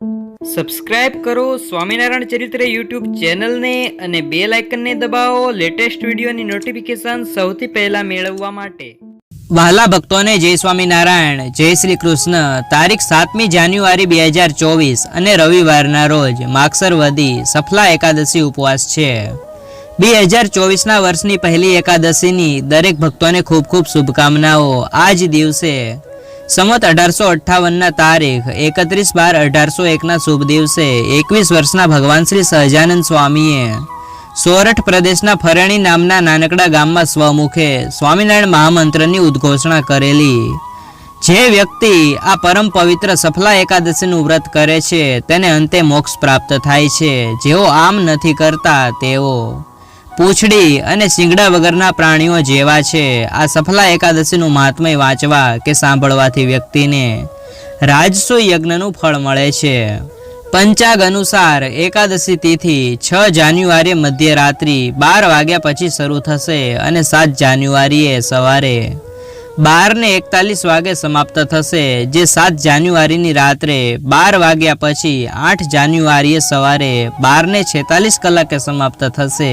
Subscribe કરો, સ્વામિનારાયણ ચરિત્ર YouTube ચેનલને અને બે લાઇકનને દબાવો લેટેસ્ટ વિડીયોની નોટિફિકેશન સૌથી પહેલા મેળવવા માટે. વહાલા ભક્તોને જય સ્વામિનારાયણ, જય શ્રી કૃષ્ણ. તારીખ સાતમી જાન્યુઆરી બે હજાર ચોવીસ અને રવિવારના રોજ માગસર વદી સફલા એકાદશી ઉપવાસ છે. બે હજાર ચોવીસના વર્ષની પહેલી એકાદશીની દરેક ભક્તોને ખૂબ ખૂબ શુભકામનાઓ. આ જ દિવસે સંમત અઢારસો અઠ્ઠાવનના તારીખ, એકત્રીસ બાર અઢારસો એકના શુભ દિવસે, એકવીસ વર્ષના ભગવાન શ્રી સહજાનંદ સ્વામીએ સોરઠ પ્રદેશના ફરેણી નામના નાનકડા ગામમાં સ્વમુખે સ્વામિનારાયણ મહામંત્રની ઉદ્ઘોષણા કરેલી. જે વ્યક્તિ આ પરમ પવિત્ર સફલા એકાદશીનું વ્રત કરે છે, તેને અંતે મોક્ષ પ્રાપ્ત થાય છે. જેઓ આમ નથી કરતા, તેઓ પૂંછડી અને શિંગડા વગરના પ્રાણીઓ જેવા છે. આ સફલા એકાદશીનું મહાત્મય વાંચવા કે સાંભળવાથી વ્યક્તિને રાજસુ યજ્ઞનું ફળ મળે છે. પંચાગ અનુસાર એકાદશી તિથિ છ જાન્યુઆરીએ મધ્યરાત્રિ બાર વાગ્યા પછી શરૂ થશે અને સાત જાન્યુઆરીએ સવારે બારને એકતાલીસ વાગે સમાપ્ત થશે, જે સાત જાન્યુઆરીની રાત્રે બાર વાગ્યા પછી આઠ જાન્યુઆરીએ સવારે બારને છેતાલીસ કલાકે સમાપ્ત થશે.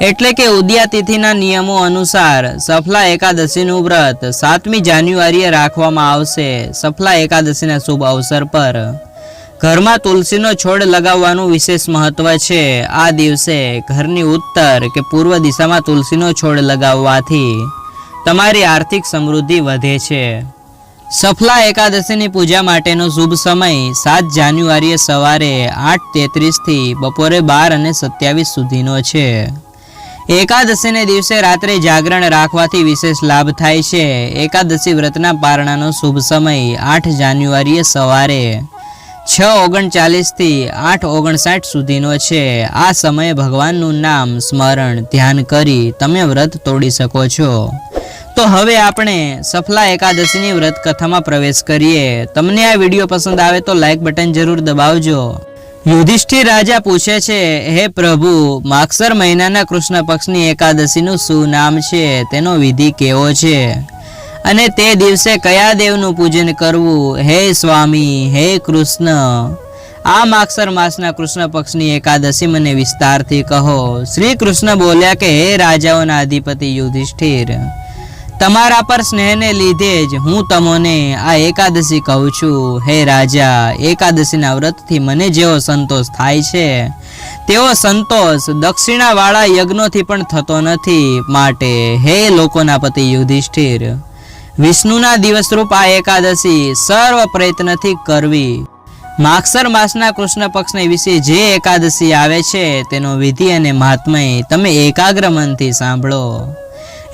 એટલે કે ઉદ્યાતિથિના નિયમો અનુસાર સફલા એકાદશીનું વ્રત સાતમી જાન્યુઆરીએ રાખવામાં આવશે. સફલા એકાદશીના શુભ અવસર પર ઘરમાં તુલસીનો છોડ લગાવવાનું વિશેષ મહત્વ છે. આ દિવસે ઘરની ઉત્તર કે પૂર્વ દિશામાં તુલસીનો છોડ લગાવવાથી તમારી આર્થિક સમૃદ્ધિ વધે છે. સફલા એકાદશીની પૂજા માટેનો શુભ સમય સાત જાન્યુઆરીએ સવારે આઠ તેત્રીસથી બપોરે બાર અને સત્યાવીસ સુધીનો છે. એકાદશીને દિવસે રાત્રે જાગરણ રાખવાથી વિશેષ લાભ થાય છે. એકાદશી વ્રતના પારણાનો શુભ સમય, આઠ જાન્યુઆરીએ સવારે છ ઓગણચાલીસથી આઠ ઓગણસાઠ સુધીનો છે. આ સમયે ભગવાનનું નામ સ્મરણ, ધ્યાન કરી તમે વ્રત તોડી શકો છો. તો હવે આપણે સફલા એકાદશીની વ્રત કથામાં પ્રવેશ કરીએ. તમને આ વીડિયો પસંદ આવે તો લાઇક બટન જરૂર દબાવજો. યુધિષ્ઠિર રાજા પૂછે છે, હે પ્રભુ માક્ષર મહિનાના કૃષ્ણ પક્ષની એકાદશીનું શું નામ છે? તેનો વિધિ કેવો છે? અને તે દિવસે કયા દેવનું પૂજન કરવું? હે સ્વામી, હે કૃષ્ણ, આ માક્ષર માસના કૃષ્ણ પક્ષની એકાદશી મને વિસ્તારથી કહો. શ્રી કૃષ્ણ બોલ્યા કે, હે રાજાઓના અધિપતિ યુધિષ્ઠિર તમારા પર સ્નેહને લીધે જ હું તમને આ એકાદશી કહું છું. હે રાજા, એકાદશીના વ્રતથી મને જેવો સંતોષ થાય છે. તેવો સંતોષ દક્ષિણાવાળા યજ્ઞોથી પણ થતો નથી માટે. હે લોકોના પતિ યુધિષ્ઠિર, વિષ્ણુના દિવસરૂપ આ એકાદશી સર્વ પ્રયત્નથી કરવી. માગસર માસના કૃષ્ણ પક્ષને વિશે જે એકાદશી આવે છે તેનો વિધિ અને મહાત્મય તમે એકાગ્ર મનથી સાંભળો.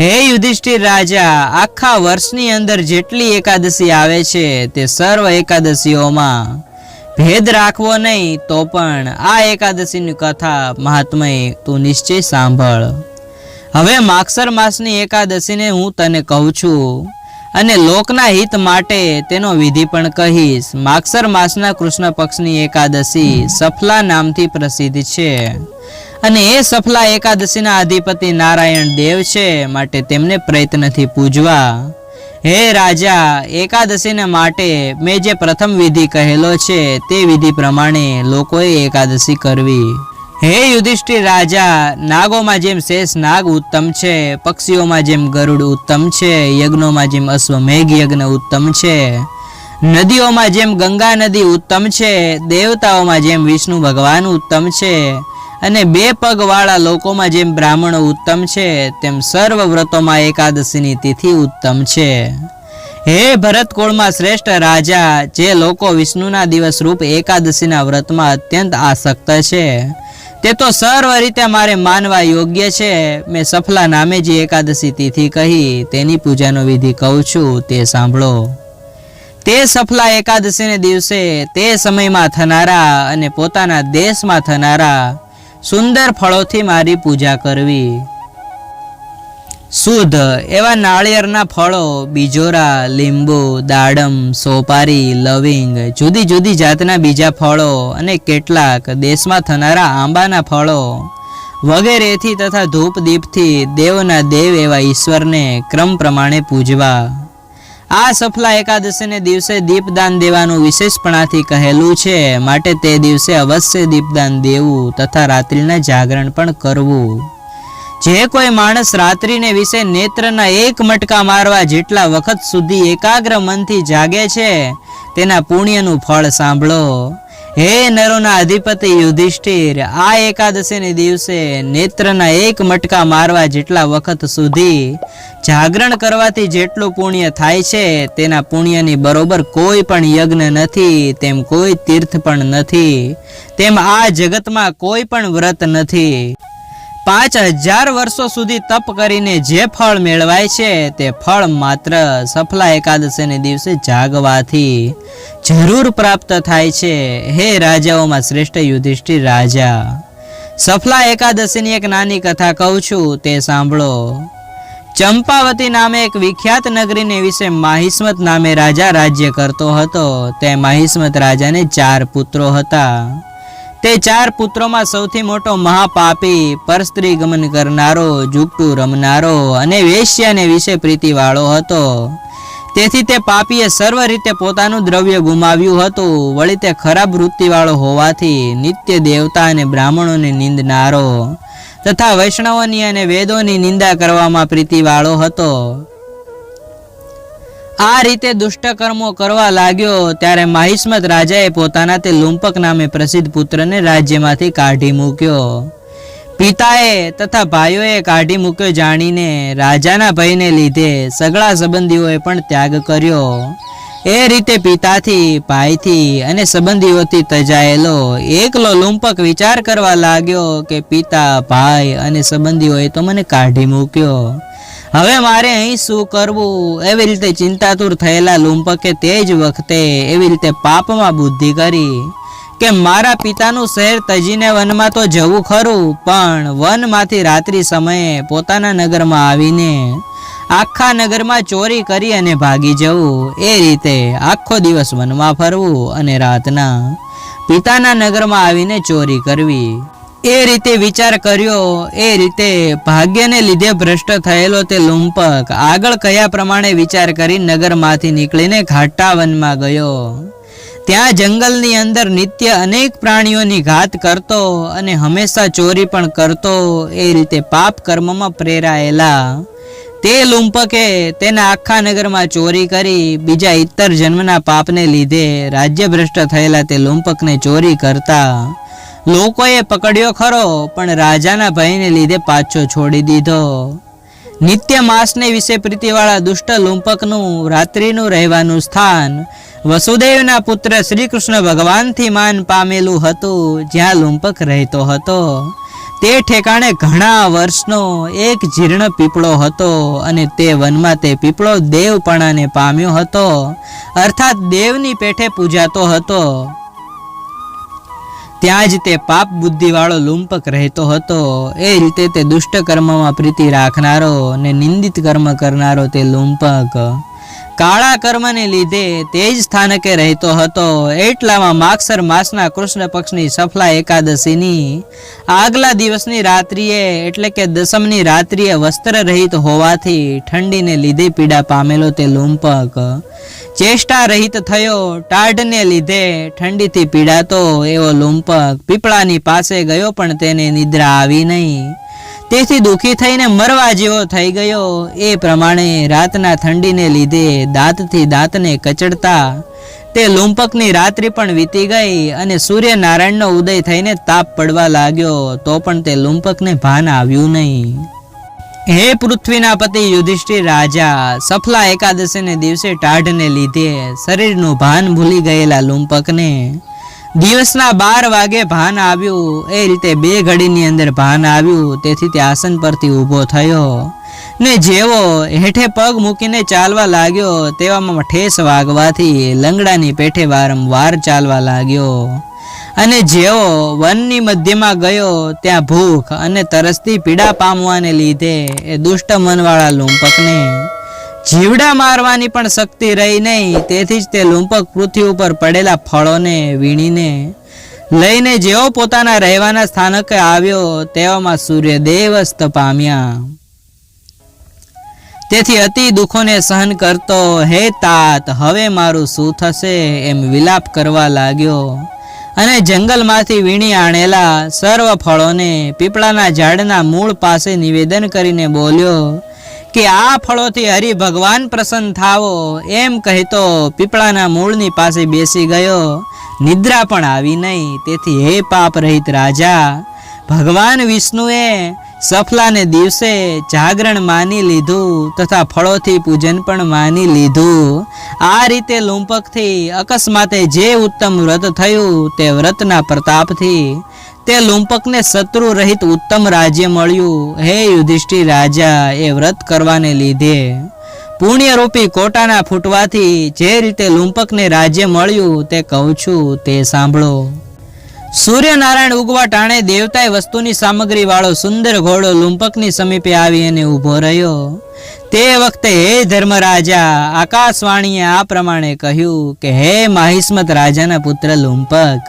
હે યુધિષ્ઠિર રાજા, આખા વર્ષની અંદર જેટલી એકાદશી આવે છે તે સર્વ એકાદશીઓમાં ભેદ રાખવો નહીં, તો પણ આ એકાદશીની કથા મહાત્મય, તું નિશ્ચય સાંભળ. હવે માગસર માસની એકાદશીને હું તને કહું છું અને લોકના હિત માટે તેનો વિધિ પણ કહીશ. માગસર માસના કૃષ્ણ પક્ષની એકાદશી સફલા નામથી પ્રસિદ્ધ છે. અને એ સફલા એકાદશીના અધિપતિ નારાયણ દેવ છે, માટે તેમને પ્રયત્નથી પૂજવા. હે રાજા, એકાદશીને માટે મેં જે પ્રથમ વિધિ કહેલો છે, તે વિધિ પ્રમાણે લોકોએ એકાદશી કરવી. હે યુધિષ્ઠિર રાજા, નાગોમાં જેમ શેષ નાગ ઉત્તમ છે, પક્ષીઓમાં જેમ ગરુડ ઉત્તમ છે, યજ્ઞોમાં જેમ અશ્વમેઘ યજ્ઞ ઉત્તમ છે, નદીઓમાં જેમ ગંગા નદી ઉત્તમ છે, દેવતાઓમાં જેમ વિષ્ણુ ભગવાન ઉત્તમ છે અને બે પગવાળા લોકોમાં જેમ બ્રાહ્મણો ઉત્તમ છે, તેમ સર્વ વ્રતોમાં એકાદશીની તિથિ ઉત્તમ છે. હે ભરત કુળમાં શ્રેષ્ઠ રાજા, જે લોકો વિષ્ણુના દિવસ રૂપ એકાદશીના વ્રતમાં અત્યંત આસક્ત છે. તે તો સર્વ રીતે મારે માનવા યોગ્ય છે. મેં સફલા નામે જે એકાદશી તિથિ કહી, તેની પૂજાનો વિધિ કહું છું, તે સાંભળો. તે સફલા એકાદશીને દિવસે તે સમયમાં થનારા અને પોતાના દેશમાં થનારા સુંદર ફળોથી મારી પૂજા કરવી. શુદ્ધ એવા નાળિયેરના ફળો, બીજોરા, લીંબુ, દાડમ, સોપારી, લવિંગ, જુદી જુદી જાતના બીજા ફળો અને કેટલાક દેશમાં થનારા આંબાના ફળો વગેરેથી તથા ધૂપ દીપથી દેવના દેવ એવા ઈશ્વરને ક્રમ પ્રમાણે પૂજવા. આ સફલા એકાદશીને દિવસે દીપદાન દેવાનું વિશેષપણાથી કહેલું છે. માટે તે દિવસે અવશ્ય દીપદાન દેવું તથા રાત્રિના જાગરણ પણ કરવું. જે કોઈ માણસ રાત્રિને વિશે નેત્રના એક મટકા મારવા જેટલા વખત સુધી એકાગ્ર મનથી જાગે છે, તેના પુણ્યનું ફળ સાંભળો. હે નરોના અધિપતિ યુધિષ્ઠિર, આ એકાદશીને દિવસે નેત્રના એક મટકા મારવા જેટલા વખત સુધી જાગરણ કરવાથી જેટલું પુણ્ય થાય છે, તેના પુણ્યની બરોબર કોઈ પણ યજ્ઞ નથી, તેમ કોઈ તીર્થ પણ નથી, તેમ આ જગતમાં કોઈ પણ વ્રત નથી. પાંચ હજાર વર્ષો સુધી તપ કરીને જે ફળ મેળવાય છે, તે ફળ માત્ર સફલા એકાદશીને દિવસે જાગવાથી જરૂર પ્રાપ્ત થાય છે. હે રાજાઓમાં શ્રેષ્ઠ યુધિષ્ઠિર રાજા, સફલા એકાદશીની એક નાની કથા કહું છું, તે સાંભળો. ચંપાવતી નામે એક વિખ્યાત નગરીને વિશે માહિસ્મત નામે રાજા રાજ્ય કરતો હતો. તે માહિસ્મત રાજાને ચાર પુત્રો હતા. તે ચાર પુત્રોમાં સૌથી મોટો મહાપાપી, પરસ્ત્રી ગમન કરનારો, જુગટું રમનારો અને વેશ્યાને વિશે પ્રીતિવાળો હતો. તેથી તે પાપીએ સર્વ રીતે પોતાનું દ્રવ્ય ગુમાવ્યું હતું. વળી તે ખરાબ વૃત્તિવાળો હોવાથી નિત્ય દેવતા અને બ્રાહ્મણોને નિંદનારો તથા વૈષ્ણવોની અને વેદોની નિંદા કરવામાં પ્રીતિવાળો હતો. આ રીતે દુષ્ટકર્મો કરવા લાગ્યો ત્યારે માહિસ્મત રાજાએ પોતાના તે લુંપક નામે પ્રસિદ્ધ પુત્રને રાજ્યમાંથી કાઢી મૂક્યો. પિતાએ તથા ભાઈઓએ કાઢી મૂક્યો જાણીને રાજાના ભયને લીધે સગળા સંબંધીઓએ પણ ત્યાગ કર્યો. એ રીતે પિતાથી, ભાઈથી અને સંબંધીઓથી તજાયેલો એકલો લુંપક વિચાર કરવા લાગ્યો કે પિતા, ભાઈ અને સંબંધીઓએ તો મને કાઢી મૂક્યો. હવે મારે અહીં શું કરવું? એવી રીતે ચિંતાતુર થયેલા લુંપકે તે જ વખતે એવી રીતે પાપમાં બુદ્ધિ કરી કે મારા પિતાનું શહેર તજીને વનમાં તો જવું ખરું, પણ વનમાંથી રાત્રિ સમયે પોતાના નગરમાં આવીને આખા નગરમાં ચોરી કરી અને ભાગી જવું. એ રીતે આખો દિવસ વનમાં ફરવું અને રાતના પિતાના નગરમાં આવીને ચોરી કરવી. એ રીતે વિચાર કર્યો, એ રીતે ભાગ્યને લીધે ભ્રષ્ટ થયેલો તે લુંપક આગળ કયા પ્રમાણે વિચાર કરી નગરમાંથી નીકળીને ઘાટાવનમાં ગયો. ત્યાં જંગલની અંદર નિત્ય અનેક પ્રાણીઓની ઘાત કરતો અને હંમેશા ચોરી પણ કરતો, એ રીતે પાપ કર્મમાં પ્રેરાયેલા. તે લુંપકે તેના આખા નગરમાં ચોરી કરી, બીજા ઇતર જન્મના પાપને લીધે રાજ્યભ્રષ્ટ થયેલા તે લુંપકને ચોરી કરતા. લોકોએ પકડ્યો ખરો, પણ રાજાના ભયને લીધે પાછો છોડી દીધો. નિત્ય માસને વિશે પ્રીતિવાળા દુષ્ટ લુંપકનું, રાત્રિનું રહેવાનું સ્થાન. વસુદેવના પુત્ર શ્રી કૃષ્ણ ભગવાનથી માન પામેલું હતું, જ્યાં લુંપક રહેતો હતો. તે ઠેકાણે ઘણા વર્ષનો એક જીર્ણ પીપળો હતો અને તે વનમાં તે પીપળો દેવપણાને પામ્યો હતો. અર્થાત દેવની પેઠે પૂજાતો હતો. ત્યાં જ તે પાપ બુદ્ધિવાળો લુંપક રહેતો હતો. એ રીતે તે દુષ્ટ કર્મમાં પ્રીતિ રાખનારો અને નિંદિત કર્મ કરનારો તે લુંપક. કાળા કર્મને લીધે તે જ સ્થાનકે રહેતો હતો. એટલામાં માગસર માસના કૃષ્ણ પક્ષની સફલા એકાદશીની આગલા દિવસની રાત્રિએ, એટલે કે દસમની રાત્રિએ વસ્ત્ર રહિત હોવાથી ઠંડીને લીધે પીડા પામેલો તે લુંપક. ચેષ્ટા રહિત થયો, ટાઢને લીધે ઠંડીથી પીડાતો એવો લુંપક. પીપળાની પાસે ગયો પણ તેને નિદ્રા આવી નહીં. તેથી દુઃખી થઈને મરવા જેવો થઈ ગયો. એ પ્રમાણે રાતના ઠંડીને લીધે દાંતથી દાંતને કચડતા તે લુંપકની રાત્રિ પણ વીતી ગઈ અને સૂર્યનારાયણનો ઉદય થઈને તાપ પડવા લાગ્યો, તો પણ તે લુંપકને ભાન આવ્યું નહીં. હે પૃથ્વીના પતિ યુધિષ્ઠિર રાજા, સફલા એકાદશીને દિવસે ટાઢને લીધે શરીરનું ભાન ભૂલી ગયેલા લુંપકને દિવસના બાર વાગે ભાન આવ્યું. એ રીતે બે ઘડીની અંદર ભાન આવ્યું. તેથી તે આસન પરથી ઊભો થયો. ને જેવો હેઠે પગ મૂકીને ચાલવા લાગ્યો, તેવામાં ઠેસ વાગવાથી લંગડાની પેઠે વારંવાર ચાલવા લાગ્યો. અને જેવો વનની મધ્યમાં ગયો, ત્યાં ભૂખ અને તરસથી પીડા પામવાને લીધે એ દુષ્ટ મનવાળા લુંપકને જીવડા મારવાની પણ શક્તિ રહી નહીં. તેથી જ તે લૂંપક પૃથ્વી ઉપર પડેલા ફળોને વીણીને લઈને જેવો પોતાના રહેવાના સ્થાનકે આવ્યો તેવામાં સૂર્યદેવ અસ્ત પામ્યા. તેથી અતિ દુઃખોને સહન કરતો, હે તાત, હવે મારું શું થશે? એમ વિલાપ કરવા લાગ્યો. અને જંગલમાંથી વીણી આણેલા સર્વ ફળોને પીપળાના ઝાડના મૂળ પાસે નિવેદન કરીને બોલ્યો કે આ ફળોથી હરિ ભગવાન પ્રસન્ન થાવો. એમ કહેતો પીપળાના મૂળની પાસે બેસી ગયો. નિદ્રા પણ આવી નહીં. તેથી હે પાપ રહિત રાજા, ભગવાન વિષ્ણુએ સફલાને દિવસે જાગરણ માની લીધું તથા ફળોથી પૂજન પણ માની લીધું. આ રીતે લુંપકથી અકસ્માતે જે ઉત્તમ વ્રત થયું તે વ્રતના પ્રતાપથી તે લુંપકને શત્રુ રહિત ઉત્તમ રાજ્ય મળ્યું. હે યુધિષ્ઠિર રાજા, એ વ્રત કરવાને લીધે. પુણ્યરૂપી કોટાના ફૂટવાથી જે રીતે લુંપકને રાજ્ય મળ્યું, તે કહું છું, તે સાંભળો. સૂર્યનારાયણ ઉગવા ટાણે દેવતાએ વસ્તુની સામગ્રી વાળો સુંદર ઘોડો લુંપકની સમીપે આવી અને ઊભો રહ્યો. તે વખતે હે ધર્મરાજા, આકાશવાણીએ આ પ્રમાણે કહ્યું કે, હે માહિસ્મત રાજાના પુત્ર લુંપક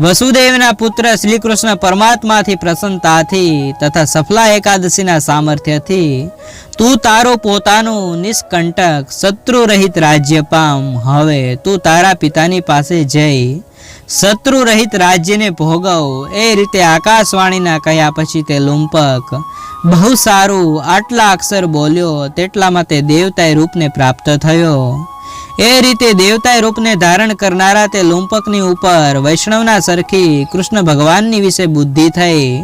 વસુદેવના પુત્ર શ્રી કૃષ્ણ પરમાત્માથી પ્રસન્નતાથી તથા સફલા એકાદશીના સામર્થ્યથી, તું તારો પોતાનું નિષ્કંટક શત્રુ રહિત રાજ્ય પામ હવે તું તારા પિતાની પાસે જઈ શત્રુ રહિત રાજ્યને ભોગવ. એ રીતે આકાશવાણીના કહ્યા પછી તે લુંપક, બહુ સારું, આટલા અક્ષર બોલ્યો, તેટલામાં તે દેવતાએ રૂપને પ્રાપ્ત થયો. એ રીતે દેવતાય રૂપને ધારણ કરનારા તે લુંપકની ઉપર વૈષ્ણવના સરખી કૃષ્ણ ભગવાનની વિશે બુદ્ધિ થઈ.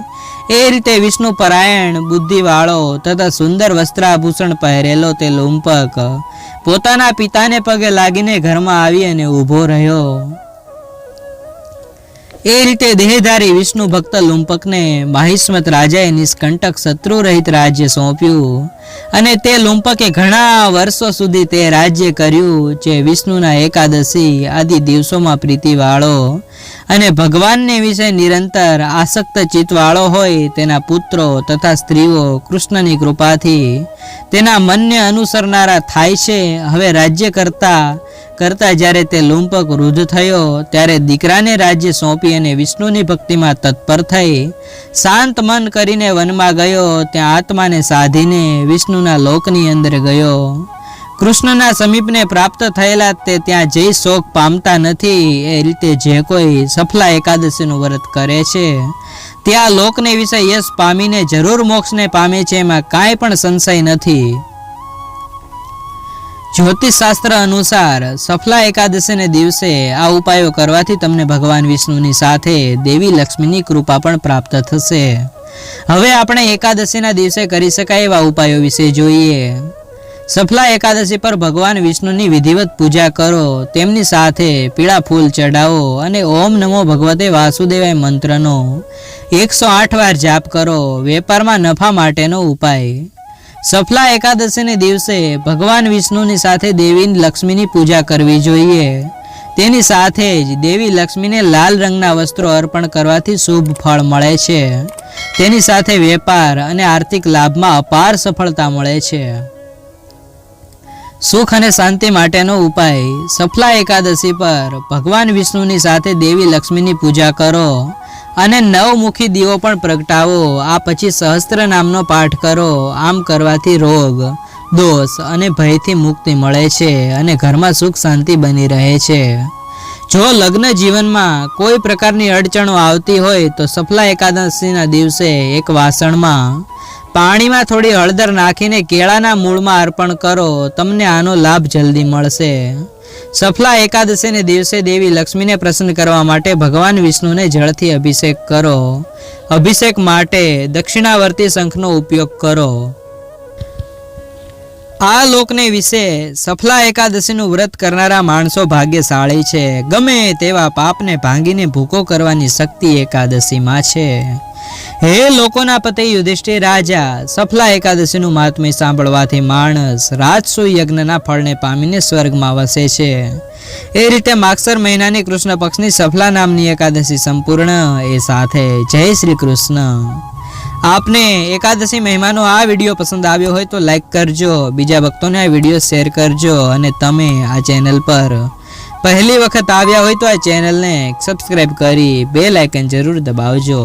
એ રીતે વિષ્ણુ પરાયણ બુદ્ધિવાળો તથા સુંદર વસ્ત્રાભૂષણ પહેરેલો તે લુંપક પોતાના પિતાને પગે લાગીને ઘરમાં આવી અને ઊભો રહ્યો. એ રીતે દેહધારી વિષ્ણુ ભક્ત લુંપકને માહિસ્મત રાજાએ નિષ્કંટક શત્રુ રહિત રાજ્ય સોંપ્યું. અને તે લુંપકે ઘણા વર્ષો સુધી તે રાજ્ય કર્યું જે વિષ્ણુના એકાદશી આદિ દિવસોમાં પ્રીતિવાળો અને ભગવાનને વિશે નિરંતર આસક્ત ચિત્તવાળો હોય તેના પુત્રો તથા સ્ત્રીઓ કૃષ્ણની કૃપાથી તેના મનને અનુસરનારા થાય છે. હવે રાજ્ય કરતા કરતા જ્યારે તે લુંપક વૃદ્ધ થયો ત્યારે દીકરાને રાજ્ય સોંપી અને વિષ્ણુની ભક્તિમાં તત્પર થઈ. શાંત મન કરીને વનમાં ગયો, ત્યાં આત્માને સાધીને વિષ્ણુના લોકની અંદર ગયો. કૃષ્ણના સમીપને પ્રાપ્ત થયેલા તે ત્યાં જઈ શોક પામતા નથી. એ રીતે જે કોઈ સફલા એકાદશીનું વ્રત કરે છે. ત્યાં લોકને વિશે યશ પામીને જરૂર મોક્ષને પામે છે એમાં કાંઈ પણ સંશય નથી. જ્યોતિષ શાસ્ત્ર અનુસાર સફલા એકાદશીને દિવસે આ ઉપાયો કરવાથી તમને ભગવાન વિષ્ણુની સાથે દેવી લક્ષ્મીની કૃપા પણ પ્રાપ્ત થશે. હવે આપણે એકાદશીના દિવસે કરી શકાય એવા ઉપાયો વિશે જોઈએ. સફલા એકાદશી પર ભગવાન વિષ્ણુની વિધિવત પૂજા કરો, તેમની સાથે પીળા ફૂલ ચડાવો અને ઓમ નમો ભગવતે વાસુદેવાય મંત્રનો એકસો આઠ વાર જાપ કરો, વેપારમાં નફા માટેનો ઉપાય. સફલા એકાદશીને દિવસે ભગવાન વિષ્ણુની સાથે દેવી લક્ષ્મીની પૂજા કરવી જોઈએ. તેની સાથે જ દેવી લક્ષ્મીને લાલ રંગના વસ્ત્રો અર્પણ કરવાથી શુભ ફળ મળે છે. તેની સાથે વેપાર અને આર્થિક લાભમાં અપાર સફળતા મળે છે. સુખ અને શાંતિ માટેનો ઉપાય. સફલા એકાદશી પર ભગવાન વિષ્ણુની સાથે દેવી લક્ષ્મીની પૂજા કરો અને નવમુખી દીવો પણ પ્રગટાવો. આ પછી સહસ્ત્ર નામનો પાઠ કરો. આમ કરવાથી રોગ, દોષ અને ભયથી મુક્તિ મળે છે અને ઘરમાં સુખ શાંતિ બની રહે છે. જો લગ્ન જીવનમાં કોઈ પ્રકારની અડચણો આવતી હોય તો સફલા એકાદશીના દિવસે એક વાસણમાં પાણીમાં થોડી હળદર નાખીને કેળાના મૂળમાં અર્પણ કરો. તમને આનો લાભ જલ્દી મળશે. સફલા એકાદશીને દિવસે દેવી લક્ષ્મીને પ્રસન્ન કરવા માટે ભગવાન વિષ્ણુને જળથી અભિષેક કરો. અભિષેક માટે દક્ષિણાવર્તી શંખનો ઉપયોગ કરો. આ લોકને વિશે સફલા એકાદશીનું વ્રત કરનારા માણસો ભાગ્યશાળી છે. ગમે તેવા પાપને ભાંગીને ભૂકો કરવાની શક્તિ એકાદશીમાં છે. હે લોકોના પતિ યુધિષ્ઠિર રાજા, સફલા એકાદશીનું મહાત્મ્ય સાંભળવાથી માણસ રાજસુ યજ્ઞના ફળને પામીને સ્વર્ગમાં વસે છે. એ રીતે માગસર મહિનાની કૃષ્ણ પક્ષની સફલા નામની એકાદશી સંપૂર્ણ એ સાથે. જય શ્રી કૃષ્ણ. આપને એકાદશી મહેમાનો આ વીડિયો પસંદ આવ્યો હોય તો લાઈક કરજો, બીજા ભક્તોને આ વીડિયો શેર કરજો અને તમે આ ચેનલ પર પહેલી વખત આવ્યા હોય તો આ ચેનલને સબસ્ક્રાઈબ કરી બે લાઇકન જરૂર દબાવજો.